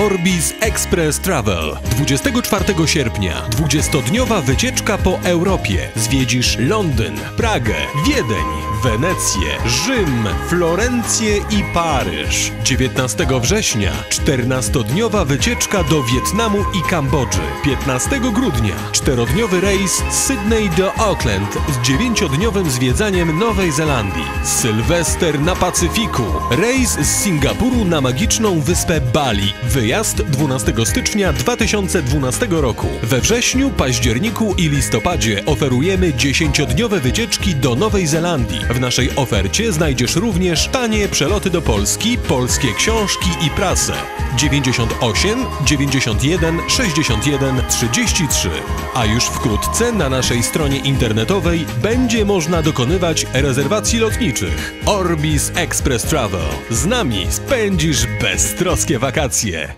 Orbis Express Travel. 24 sierpnia 20-dniowa wycieczka po Europie. Zwiedzisz Londyn, Pragę, Wiedeń, Wenecję, Rzym, Florencję i Paryż. 19 września 14-dniowa wycieczka do Wietnamu i Kambodży. 15 grudnia czterodniowy rejs z Sydney do Auckland z dziewięciodniowym zwiedzaniem Nowej Zelandii. Sylwester na Pacyfiku. Rejs z Singapuru na magiczną wyspę Bali. Wyjazd 12 stycznia 2012 roku. We wrześniu, październiku i listopadzie oferujemy 10-dniowe wycieczki do Nowej Zelandii. W naszej ofercie znajdziesz również tanie przeloty do Polski, polskie książki i prasę. 98 91 61 33. A już wkrótce na naszej stronie internetowej będzie można dokonywać rezerwacji lotniczych. Orbis Express Travel. Z nami spędzisz beztroskie wakacje.